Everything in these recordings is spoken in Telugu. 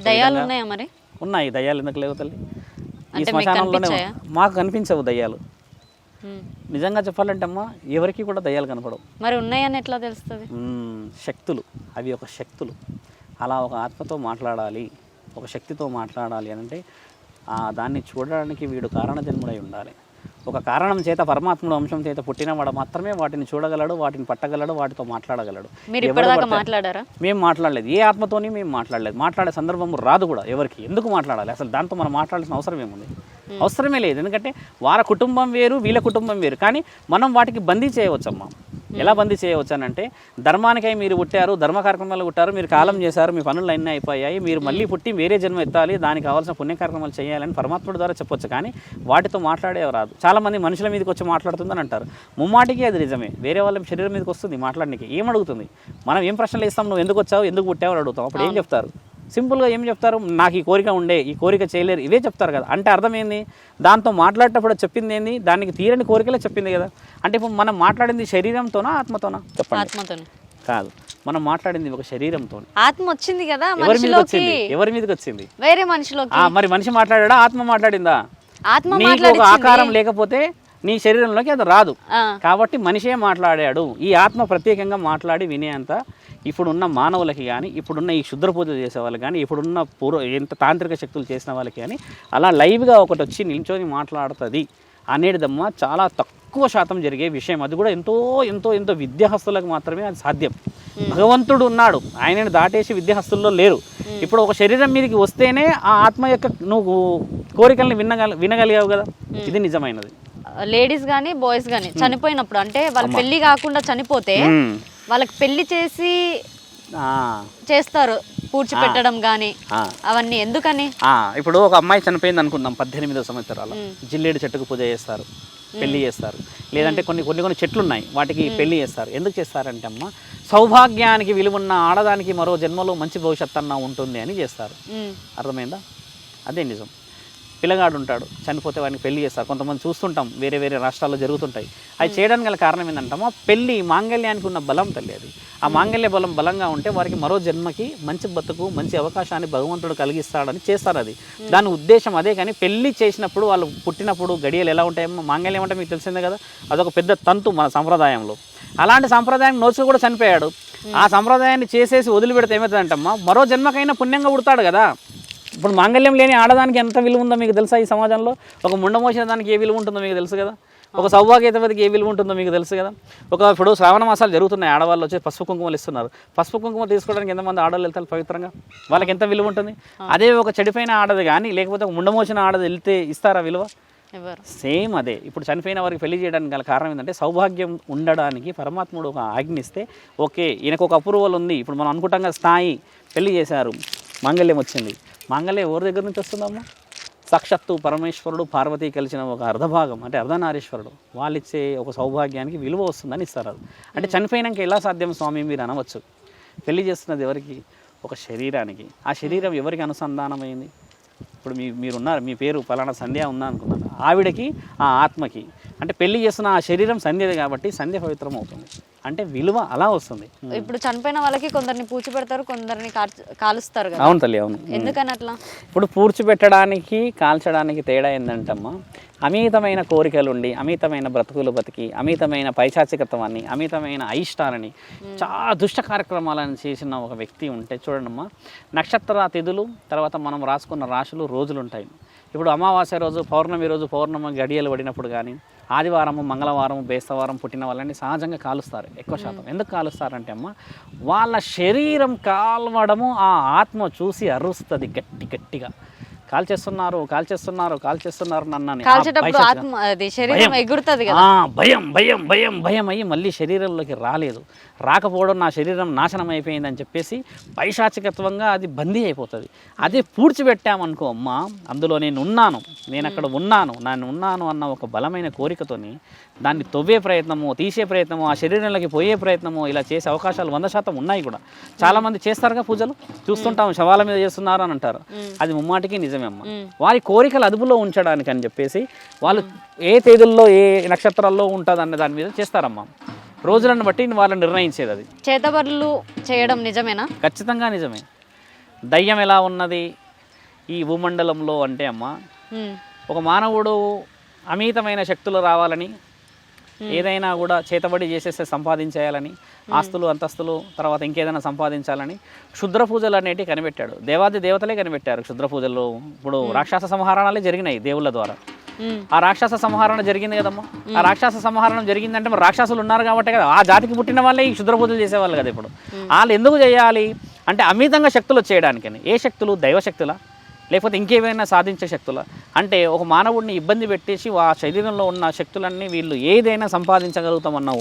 దయాలు ఉన్నాయా మరి? ఉన్నాయి దయ్యాలు ఎందుకు లేవు తల్లి? ఈ శ్మశానంలోనే? మాకు కనిపించవు దయ్యాలు. నిజంగా చెప్పాలంటే అమ్మా ఎవరికి కూడా దయ్యాలు కనపడవు. మరి ఉన్నాయని ఎట్లా తెలుస్తుంది. శక్తులు. అవి ఒక శక్తులు. అలా ఒక ఆత్మతో మాట్లాడాలి ఒక శక్తితో మాట్లాడాలి అని అంటే ఆ దాన్ని చూడడానికి వీడు కారణ జన్ముడై ఉండాలి. ఒక కారణం చేత పరమాత్ముడు అంశం చేత పుట్టినవాడు మాత్రమే వాటిని చూడగలడు వాటిని పట్టగలడు వాటితో మాట్లాడగలడు. మాట్లాడారా? మేము మాట్లాడలేదు. ఏ ఆత్మతోని మేము మాట్లాడలేదు. మాట్లాడే సందర్భం రాదు కూడా ఎవరికి. ఎందుకు మాట్లాడాలి? అసలు దాంతో మనం మాట్లాడాల్సిన అవసరం ఏముంది? అవసరమే లేదు. ఎందుకంటే వారి కుటుంబం వేరు వీళ్ళ కుటుంబం వేరు. కానీ మనం వాటికి బందీ చేయవచ్చమ్మా. ఎలా బందీ చేయవచ్చు అని అంటే ధర్మానికై మీరు పుట్టారు ధర్మ కార్యక్రమాలు పుట్టారు మీరు కాలం చేశారు మీ పనులు అన్నీ అయిపోయాయి మీరు మళ్ళీ పుట్టి వేరే జన్మ ఎత్తాలి దానికి కావాల్సిన పుణ్య కార్యక్రమాలు చేయాలని పరమాత్ముడి ద్వారా చెప్పొచ్చు. కానీ వాటితో మాట్లాడే రాదు చాలా మంది మనుషుల మీదకి వచ్చి మాట్లాడుతుందని అంటారు. ముమ్మాటికి అది నిజమే. వేరే వాళ్ళ శరీరం మీదకి వస్తుంది మాట్లాడడానికి. ఏం అడుగుతుంది? మనం ఏం ప్రశ్నలు ఇస్తాం నువ్వు ఎందుకు వచ్చావు? ఎందుకు పుట్టావు? అడుగుతాం. అప్పుడు ఏం చెప్తారు? సింపుల్గా ఏం చెప్తారు? నాకు ఈ కోరిక ఉండే ఈ కోరిక చేయలేరు ఇవే చెప్తారు కదా. అంటే అర్థం ఏంది దాంతో మాట్లాడేటప్పుడు చెప్పింది ఏంది? దానికి తీరని కోరికలే చెప్పింది కదా. అంటే ఇప్పుడు మనం మాట్లాడింది శరీరంతోనా ఆత్మతోనా? చెప్పండి. కాదు. మనం మాట్లాడింది ఒక శరీరంతో ఆత్మ వచ్చింది కదా ఎవరి మీదకి మనిషిలోకి. వచ్చింది? ఎవరి మీదకి వచ్చింది? వేరే మనిషిలోకి. ఆ, మరి మనిషి మాట్లాడా ఆత్మ మాట్లాడిందా? ఆత్మ ఆకారం లేకపోతే నీ శరీరంలోకి అది రాదు. కాబట్టి మనిషే మాట్లాడాడు. ఈ ఆత్మ ప్రత్యేకంగా మాట్లాడి వినేంత ఇప్పుడున్న మానవులకి కానీ ఇప్పుడున్న ఈ క్షుద్ర పూజలు చేసే వాళ్ళకి కానీ ఇప్పుడున్న పూర్వ ఎంత తాంత్రిక శక్తులు చేసిన వాళ్ళకి కానీ అలా లైవ్గా ఒకటి వచ్చి నిల్చొని మాట్లాడుతుంది అనేటిదమ్మ చాలా తక్కువ శాతం జరిగే విషయం. అది కూడా ఎంతో ఎంతో ఎంతో విద్యాహస్తులకు మాత్రమే అది సాధ్యం. భగవంతుడు ఉన్నాడు. ఆయనని దాటేసి విద్యాహస్తుల్లో లేరు. ఇప్పుడు ఒక శరీరం మీదకి వస్తేనే ఆ ఆత్మ యొక్క నువ్వు కోరికల్ని వినగల వినగలిగావు కదా? ఇది నిజమైనది. లేడీస్ కానీ బాయ్స్ కానీ చనిపోయినప్పుడు అంటే వాళ్ళు పెళ్ళి కాకుండా చనిపోతే. వాళ్ళకి పెళ్ళి చేసి ఆ, చేస్తారు పూడ్చిపెట్టడం కానీ. అవన్నీ ఎందుకని? ఇప్పుడు ఒక అమ్మాయి చనిపోయింది అనుకుందాం పద్దెనిమిదో సంవత్సరాల. జిల్లేడు చెట్టుకు పూజ చేస్తారు పెళ్ళి చేస్తారు. లేదంటే కొన్ని కొన్ని కొన్ని చెట్లు ఉన్నాయి వాటికి పెళ్ళి చేస్తారు. ఎందుకు చేస్తారంటే అమ్మ సౌభాగ్యానికి విలువన్న ఆడదానికి మరో జన్మలో మంచి భవిష్యత్తు అన్న ఉంటుంది అని చేస్తారు. అర్థమైందా? అదే నిజం. పిల్లగాడు ఉంటాడు చనిపోతే వాడిని పెళ్ళి చేస్తారు కొంతమంది చూస్తుంటాం వేరే వేరే రాష్ట్రాల్లో జరుగుతుంటాయి. అది చేయడానికి గల కారణం ఏంటంటామా పెళ్ళి మాంగళ్యానికి ఉన్న బలం తల్లి అది ఆ మాంగళ్య బలం బలంగా ఉంటే వారికి మరో జన్మకి మంచి బతుకు మంచి అవకాశాన్ని భగవంతుడు కలిగిస్తాడని చేస్తారు అది. దాని ఉద్దేశం అదే కానీ పెళ్ళి చేసినప్పుడు వాళ్ళు పుట్టినప్పుడు గడియలు ఎలా ఉంటాయేమో మాంగళ్యం అంటే మీకు తెలిసిందే కదా? అదొక పెద్ద తంతు మన సంప్రదాయంలో. అలాంటి సంప్రదాయం నోచుకు కూడా చనిపోయాడు. ఆ సంప్రదాయాన్ని చేసేసి వదిలిపెడితే ఏమవుతుందంటమ్మా? మరో జన్మకైనా పుణ్యంగా పుడతాడు కదా? ఇప్పుడు మాంగళ్యం లేని ఆడదానికి ఎంత విలువ ఉందో మీకు తెలుసా ఈ సమాజంలో? ఒక ముండ మోసిన దానికి ఏ విలువ ఉంటుందో మీకు తెలుసు కదా? ఒక సౌభాగ్యతవతికి ఏ విలువ ఉంటుందో మీకు తెలుసు కదా? ఒక ఇప్పుడు శ్రావణ మాసాలు జరుగుతున్నాయి ఆడవాళ్ళు వచ్చి పసుపు కుంకుమలు ఇస్తున్నారు. పసుపు కుంకుమ తీసుకోవడానికి ఎంతమంది ఆడవాళ్ళు వెళ్తారు పవిత్రంగా? వాళ్ళకి ఎంత విలువ ఉంటుంది? అదే ఒక చెడిపోయిన ఆడది కానీ లేకపోతే ఒక ముండ మోసిన ఆడది వెళ్తే ఇస్తారా విలువ? సేమ్ అదే. ఇప్పుడు చనిపోయిన వారికి పెళ్ళి చేయడానికి గల కారణం ఏంటంటే సౌభాగ్యం ఉండడానికి పరమాత్ముడు ఒక ఆజ్ఞ ఇస్తే ఓకే ఈయనకు ఒక అప్రూవల్ ఉంది. ఇప్పుడు మనం అనుకుంటాం కదా స్థాయి పెళ్ళి చేశారు మాంగళ్యం వచ్చింది. మాంగళ్యం ఎవరి దగ్గర నుంచి వస్తుందమ్మా? సాక్షాత్తు పరమేశ్వరుడు పార్వతి కలిసిన ఒక అర్ధభాగం అంటే అర్ధనారీశ్వరుడు. వాళ్ళు ఇచ్చే ఒక సౌభాగ్యానికి విలువ వస్తుందని ఇస్తారు అది. అంటే చనిపోయినాక ఎలా సాధ్యం స్వామి మీరు అనవచ్చు. పెళ్ళి చేస్తున్నది ఎవరికి? ఒక శరీరానికి. ఆ శరీరం ఎవరికి అనుసంధానమైంది? ఇప్పుడు మీ మీరున్నారు మీ పేరు ఫలానా సంధ్య ఉందా అనుకున్నారు ఆవిడకి ఆ ఆత్మకి. అంటే పెళ్ళి చేస్తున్న ఆ శరీరం సంధ్యది కాబట్టి సంధ్య పవిత్రం అవుతుంది అంటే విలువ అలా వస్తుంది. ఇప్పుడు చనిపోయిన వాళ్ళకి కొందరిని పూడ్చిపెడతారు కొందరిని కాల్చ- కాలుస్తారు కదా. అవును తల్లి అవును. ఎందుకని అట్లా? ఇప్పుడు పూడ్చిపెట్టడానికి కాల్చడానికి తేడా ఏంటంటమ్మా అమితమైన కోరికలుండి అమితమైన బ్రతుకులు బతికి అమితమైన పైశాచికత్వాన్ని అమితమైన అయిష్టాలని చాలా దుష్ట కార్యక్రమాలను చేసిన ఒక వ్యక్తి ఉంటే చూడండమ్మా నక్షత్ర తిథులు తర్వాత మనం రాసుకున్న రాశులు రోజులు ఉంటాయి ఇప్పుడు అమావాస్య రోజు పౌర్ణమి రోజు పౌర్ణమి గడియలు పడినప్పుడు కానీ ఆదివారము మంగళవారం బేస్తవారం పుట్టిన వాళ్ళని సహజంగా కాలుస్తారు ఎక్కువ శాతం. ఎందుకు కాలుస్తారంటే అమ్మ వాళ్ళ శరీరం కాల్వడము ఆ ఆత్మ చూసి అరుస్తుంది గట్టి గట్టిగా. కాల్చేస్తున్నారు కాల్చేస్తున్నారు కాల్చేస్తున్నారు నన్నని ఆ కాల్చేటప్పుడు పైశాచిక- ఆత్మ అది శరీరం భయం. ఎగురుతుంది భయం భయం భయం భయం అయ్యి మళ్ళీ శరీరంలోకి రాలేదు. రాకపోవడం నా శరీరం నాశనం అయిపోయిందని చెప్పేసి పైశాచికత్వంగా అది బందీ అయిపోతుంది. అదే పూడ్చిపెట్టామనుకో అమ్మ అందులో నేను ఉన్నాను నేను అక్కడ ఉన్నాను నేను ఉన్నాను అన్న ఒక బలమైన కోరికతోని దాన్ని తవ్వే ప్రయత్నము తీసే ప్రయత్నము ఆ శరీరంలోకి పోయే ప్రయత్నము ఇలా చేసే అవకాశాలు వంద శాతం ఉన్నాయి కూడా. చాలా మంది చేస్తారుగా పూజలు? చూస్తుంటాం శవాల మీద చేస్తున్నారు అని అంటారు. అది ముమ్మాటికి నిజమే అమ్మ. వారి కోరికలు అదుపులో ఉంచడానికి అని చెప్పేసి వాళ్ళు ఏ తేదీల్లో ఏ నక్షత్రాల్లో ఉంటుంది అనే దాని మీద చేస్తారమ్మా. రోజులను బట్టి వాళ్ళు నిర్ణయించేది అది. చేతబడులు చేయడం నిజమేనా? ఖచ్చితంగా నిజమే. దయ్యం ఎలా ఉన్నది? ఈ భూమండలంలో అంటే అమ్మ ఒక మానవుడు అమితమైన శక్తులు రావాలని ఏదైనా కూడా చేతబడి చేసేస్తే సంపాదించేయాలని ఆస్తులు అంతస్తులు తర్వాత ఇంకేదైనా సంపాదించాలని క్షుద్ర పూజలు అనేటివి కనిపెట్టాడు. దేవాది దేవతలే కనిపెట్టారు క్షుద్ర పూజలు. ఇప్పుడు రాక్షస సంహారణలే జరిగినాయి దేవుళ్ళ ద్వారా. ఆ రాక్షస సంహారణ జరిగింది కదమ్మా? ఆ రాక్షస సంహారణం జరిగిందంటే మరి రాక్షసులు ఉన్నారు కాబట్టే కదా. ఆ జాతికి పుట్టిన వాళ్ళే ఈ క్షుద్ర పూజలు చేసేవాళ్ళు కదా ఇప్పుడు. వాళ్ళు ఎందుకు చేయాలి? అంటే అమితంగా శక్తులు వచ్చేయడానికని. ఏ శక్తులు? దైవశక్తులా? లేకపోతే ఇంకేమైనా సాధించే శక్తుల? అంటే ఒక మానవుడిని ఇబ్బంది పెట్టేసి ఆ శరీరంలో ఉన్న శక్తులన్నీ వీళ్ళు ఏదైనా సంపాదించగలుగుతామన్న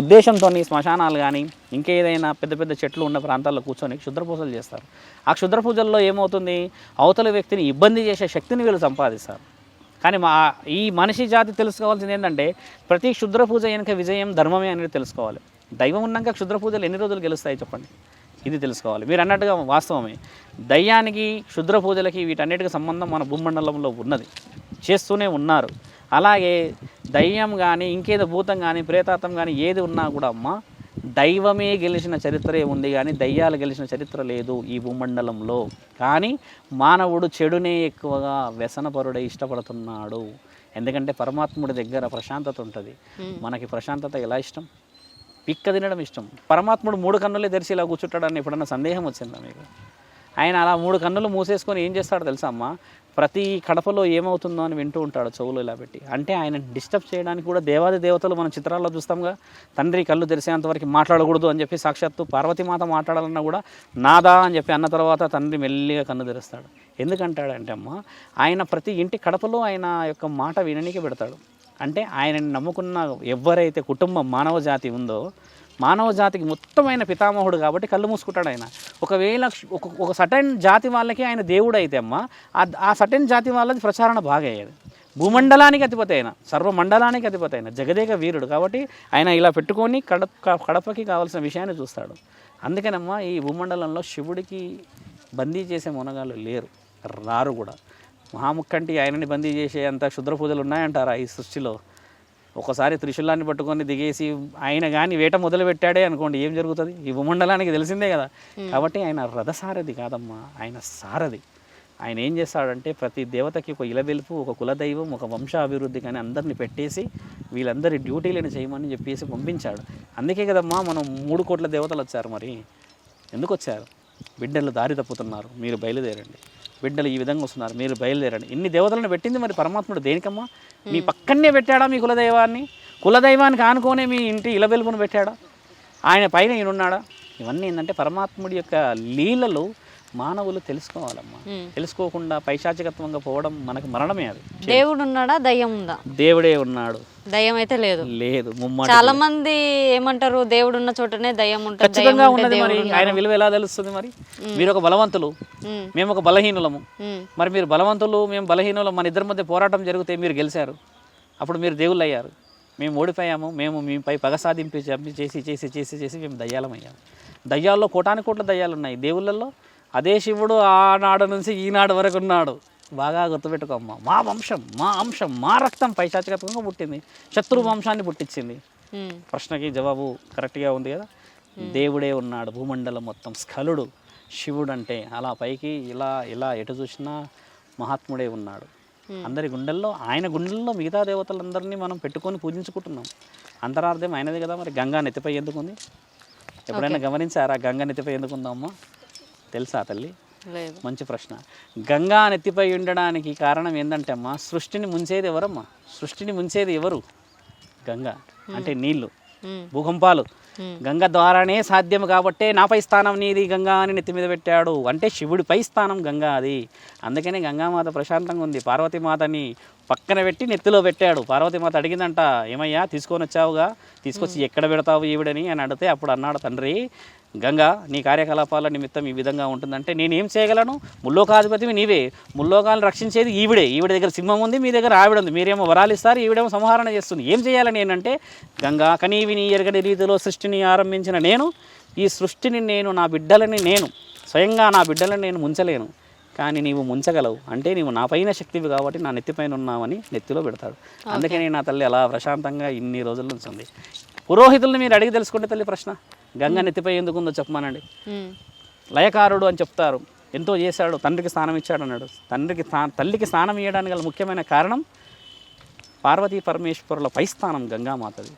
ఉద్దేశంతో శ్మశానాలు కానీ ఇంకేదైనా పెద్ద పెద్ద చెట్లు ఉన్న ప్రాంతాల్లో కూర్చొని క్షుద్ర పూజలు చేస్తారు. ఆ క్షుద్ర పూజల్లో ఏమవుతుంది? అవతల వ్యక్తిని ఇబ్బంది చేసే శక్తిని వీళ్ళు సంపాదిస్తారు. కానీ మా ఈ మనిషి జాతి తెలుసుకోవాల్సింది ఏంటంటే ప్రతి క్షుద్ర పూజ వెనుక విజయం ధర్మమే అనేది తెలుసుకోవాలి. దైవం ఉన్నాక క్షుద్ర పూజలు ఎన్ని రోజులు గెలుస్తాయి చెప్పండి? ఇది తెలుసుకోవాలి. మీరు అన్నట్టుగా వాస్తవమే. దయ్యానికి క్షుద్ర పూజలకి వీటన్నిటికి సంబంధం మన భూమండలంలో ఉన్నది. చేస్తూనే ఉన్నారు. అలాగే దయ్యం కానీ ఇంకేదో భూతం కానీ ప్రేతాత్వం కానీ ఏది ఉన్నా కూడా అమ్మ దైవమే గెలిచిన చరిత్రే ఉంది కానీ దయ్యాలు గెలిచిన చరిత్ర లేదు ఈ భూమండలంలో. కానీ మానవుడు చెడునే ఎక్కువగా వ్యసనపరుడై ఇష్టపడుతున్నాడు. ఎందుకంటే పరమాత్ముడి దగ్గర ప్రశాంతత ఉంటుంది. మనకి ప్రశాంతత ఎలా ఇష్టం? పిక్క తినడం ఇష్టం. పరమాత్ముడు మూడు కన్నులే తెరిచి ఇలా కూర్చుంటాడని ఎప్పుడన్నా సందేహం వచ్చిందా మీకు? ఆయన అలా మూడు కన్నులు మూసేసుకొని ఏం చేస్తాడో తెలుసా అమ్మ? ప్రతి కడపలో ఏమవుతుందో అని వింటూ ఉంటాడు చెవులు ఇలా పెట్టి. అంటే ఆయన డిస్టర్బ్ చేయడానికి కూడా దేవాది దేవతలు మనం చిత్రాల్లో చూస్తాంగా తండ్రి కళ్ళు తెరిసేంతవరకు మాట్లాడకూడదు అని చెప్పి సాక్షాత్తు పార్వతీమాత మాట్లాడాలన్నా కూడా నాదా అని చెప్పి అన్న తర్వాత తండ్రి మెల్లిగా కన్ను తెరుస్తాడు. ఎందుకంటాడంటే అమ్మ ఆయన ప్రతి ఇంటి కడపలో ఆయన యొక్క మాట విననీకి పెడతాడు. అంటే ఆయనని నమ్ముకున్న ఎవరైతే కుటుంబం మానవ జాతి ఉందో మానవ జాతికి మొత్తమైన పితామహుడు కాబట్టి కళ్ళు మూసుకుంటాడు ఆయన. ఒకవేళ ఒక ఒక సటన్ జాతి వాళ్ళకి ఆయన దేవుడు అయితే అమ్మ ఆ సటన్ జాతి వాళ్ళది ప్రచారణ బాగా అయ్యేది భూమండలానికి అధిపతి అయిన సర్వమండలానికి అధిపతి అయిన జగదేక వీరుడు కాబట్టి ఆయన ఇలా పెట్టుకొని కడప కడపకి కావాల్సిన విషయాన్ని చూస్తాడు. అందుకనమ్మా ఈ భూమండలంలో శివుడికి బందీ చేసే మునగాళ్ళు లేరు రారు కూడా. మహాముక్కంటి ఆయనని బందీ చేసే అంత క్షుద్ర పూజలు ఉన్నాయంటారా ఈ సృష్టిలో? ఒకసారి త్రిశూలాన్ని పట్టుకొని దిగేసి ఆయన కానీ వేట మొదలు పెట్టాడే అనుకోండి ఏం జరుగుతుంది? ఈ భూమండలానికి తెలిసిందే కదా. కాబట్టి ఆయన రథసారథి కాదమ్మా ఆయన సారథి. ఆయన ఏం చేస్తాడంటే ప్రతి దేవతకి ఒక ఇలవెలుపు ఒక కులదైవం ఒక వంశ అభివృద్ధి కానీ అందరిని పెట్టేసి వీళ్ళందరి డ్యూటీలను చేయమని చెప్పేసి పంపించాడు. అందుకే కదమ్మా మనం మూడు కోట్ల దేవతలు వచ్చారు మరి. ఎందుకు వచ్చారు? బిడ్డలు దారి తప్పుతున్నారు. మీరు బయలుదేరండి. బిడ్డలు ఈ విధంగా వస్తున్నారు. మీరు బయలుదేరండి. ఇన్ని దేవతలను పెట్టింది మరి పరమాత్ముడు దేనికమ్మా? మీ పక్కనే పెట్టాడా మీ కులదైవాన్ని? కులదైవానికి ఆనుకోనే మీ ఇంటి ఇల వెలుగును పెట్టాడా? ఆయన పైన ఈయనున్నాడా? ఇవన్నీ ఏంటంటే పరమాత్ముడి యొక్క లీలలు మానవులు తెలుసుకోవాలమ్మా. తెలుసుకోకుండా పైశాచికత్వంగా పోవడం మనకు మరణమే అది. దేవుడు ఉన్నాడా దయ్యం ఉందా దేవుడే ఉన్నాడు. దయ్యం అయితే లేదు లేదు చాలా మంది ఏమంటారు దేవుడు ఉన్న చోటనే దయ్యం ఉంటుంది మరి. ఆయన విలువ ఎలా తెలుస్తుంది మరి? మీరు ఒక బలవంతులు. మేము. ఒక బలహీనులము. మరి మీరు బలవంతులు మేము బలహీనులు మన ఇద్దరి మధ్య పోరాటం జరిగితే మీరు గెలిచారు. అప్పుడు మీరు దేవుళ్ళు అయ్యారు మేము ఓడిపోయాము మేము మీపై పగ సాధింపి చేసి చేసి చేసి చేసి మేము దయ్యాలమయ్యాము. దయ్యాల్లో కోటాని కోట్ల దయ్యాలు ఉన్నాయి దేవుళ్ళల్లో అదే శివుడు ఆనాడు నుంచి ఈనాడు వరకు ఉన్నాడు. బాగా గుర్తుపెట్టుకోమ్మ. మా వంశం మా అంశం మా రక్తం పైశాచికత్వంగా పుట్టింది. శత్రు వంశాన్ని పుట్టించింది. ప్రశ్నకి జవాబు కరెక్ట్గా ఉంది కదా? దేవుడే ఉన్నాడు భూమండలం మొత్తం స్ఖలుడు. శివుడు అంటే అలా పైకి ఇలా ఇలా ఎటు చూసినా మహాత్ముడే ఉన్నాడు. అందరి గుండెల్లో ఆయన గుండెల్లో మిగతా దేవతలందరినీ మనం పెట్టుకొని పూజించుకుంటున్నాం. అంతరార్థం ఆయనది కదా మరి? గంగా నెత్తిపై ఎందుకు ఉంది ఎప్పుడైనా గమనించారా? గంగా నెత్తిపై ఎందుకు ఉందమ్మా తెలుసా తల్లి? మంచి ప్రశ్న. గంగా నెత్తిపై ఉండడానికి కారణం ఏంటంటే అమ్మా సృష్టిని ముంచేది ఎవరమ్మా? సృష్టిని ముంచేది ఎవరు? గంగా. అంటే నీళ్ళు భూకంపాలు. గంగ ద్వారానే సాధ్యం కాబట్టే నాపై స్థానం నీది గంగా అని నెత్తి మీద పెట్టాడు. అంటే శివుడిపై స్థానం గంగా అది. అందుకనే గంగామాత ప్రశాంతంగా ఉంది. పార్వతీమాతని పక్కన పెట్టి నెత్తిలో పెట్టాడు. పార్వతీమాత అడిగిందంట ఏమయ్యా తీసుకొని వచ్చావుగా? తీసుకొచ్చి ఎక్కడ పెడతావు ఈవిడని? అని అడిగితే అప్పుడు అన్నాడు తండ్రి గంగా నీ కార్యకలాపాల నిమిత్తం ఈ విధంగా ఉంటుందంటే నేను ఏం చేయగలను? ముల్లోకాధిపతివి నీవే. ముల్లోకాలను రక్షించేది ఈవిడే. ఈవిడ దగ్గర సింహం ఉంది మీ దగ్గర ఆవిడ ఉంది. మీరేమో వరాలు ఇస్తారు ఈవిడేమో సంహారణ చేస్తుంది. ఏం చేయాలని ఏంటంటే గంగా కనీవిని ఎరగని రీతిలో సృష్టిని ఆరంభించిన నేను ఈ సృష్టిని నేను నా బిడ్డలని నేను స్వయంగా నా బిడ్డలని నేను ముంచలేను. కానీ నీవు ముంచగలవు. అంటే నీవు నా పైన శక్తివి కాబట్టి నా నెత్తిపైన ఉన్నావని నెత్తిలో పెడతాడు. అందుకని నా తల్లి అలా ప్రశాంతంగా ఇన్ని రోజుల నుంచి ఉంది పురోహితుల్ని మీరు అడిగి తెలుసుకుంటే తల్లి ప్రశ్న. గంగ నెత్తిపై ఎందుకు ఉందో చెప్పమానండి. లయకారుడు అని చెప్తారు. ఎంతో చేశాడు తండ్రికి స్నానం ఇచ్చాడు అన్నాడు. తండ్రికి తల్లికి స్నానం ఇవ్వడానికి గల ముఖ్యమైన కారణం పార్వతీ పరమేశ్వరుల పై స్థానం గంగామాతది.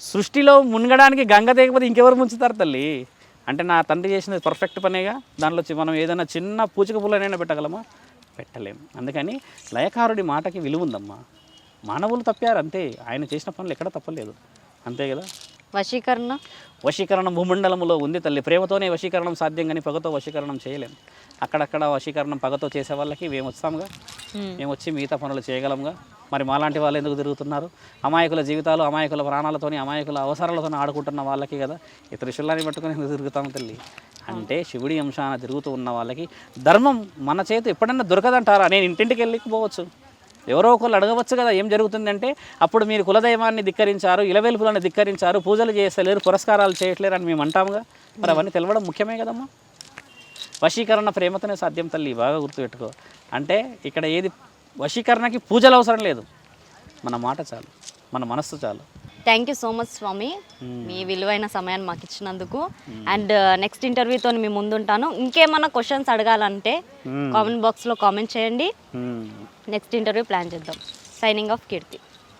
సృష్టిలో మునగడానికి గంగ తెగకపోతే ఇంకెవరు ముంచుతారు తల్లి? అంటే నా తండ్రి చేసినది పర్ఫెక్ట్ పనేగా దానిలో మనం ఏదైనా చిన్న పూచిక పుల్లనైనా పెట్టగలమా? పెట్టలేము అందుకని లయకారుడి మాటకి విలువ ఉందమ్మా. మానవులు తప్పారు అంతే. ఆయన చేసిన పనులు ఎక్కడ తప్పలేదు. అంతే కదా? వశీకరణ? వశీకరణం భూమండలములో ఉంది తల్లి. ప్రేమతోనే వశీకరణం సాధ్యం కానీ పగతో వశీకరణం చేయలేం. అక్కడక్కడ వశీకరణం పగతో చేసే వాళ్ళకి మేము వస్తాముగా మ్మ్. వచ్చి మిగతా పనులు చేయగలంగా. మరి మాలాంటి వాళ్ళు ఎందుకు తిరుగుతున్నారు? అమాయకుల జీవితాలు అమాయకుల ప్రాణాలతోని అమాయకుల అవసరాలతో ఆడుకుంటున్న వాళ్ళకి కదా. ఈ త్రిశూలాన్ని పట్టుకొని ఎందుకు తిరుగుతాం తల్లి? అంటే శివుడి అంశాన తిరుగుతూ ఉన్న వాళ్ళకి ధర్మం మన చేతి ఎప్పుడన్నా దొరకదంటారా? నేను ఇంటింటికి వెళ్ళకపోవచ్చు ఎవరో ఒకళ్ళు అడగవచ్చు కదా ఏం జరుగుతుందంటే అప్పుడు మీరు కులదైవాన్ని ధిక్కరించారు ఇలవెలుపులను ధిక్కరించారు పూజలు చేస్తలేరు పురస్కారాలు చేయట్లేరు అని మేము అంటాముగా. మరి అవన్నీ తెలవడం ముఖ్యమే కదమ్మా. వశీకరణ ప్రేమతోనే సాధ్యం తల్లి బాగా గుర్తుపెట్టుకో. అంటే ఇక్కడ ఏది వశీకరణకి పూజలు అవసరం లేదు. మన మాట చాలు మన మనస్సు చాలు. థ్యాంక్ యూ సో మచ్ స్వామి. మీ విలువైన సమయాన్ని మాకు ఇచ్చినందుకు. అండ్ నెక్స్ట్ ఇంటర్వ్యూతో మీ ముందుంటాను. ఇంకేమైనా క్వశ్చన్స్ అడగాలంటే కామెంట్ బాక్స్లో కామెంట్ చేయండి. మ్మ్. నెక్స్ట్ ఇంటర్వ్యూ ప్లాన్ చేద్దాం. Signing off Keerthi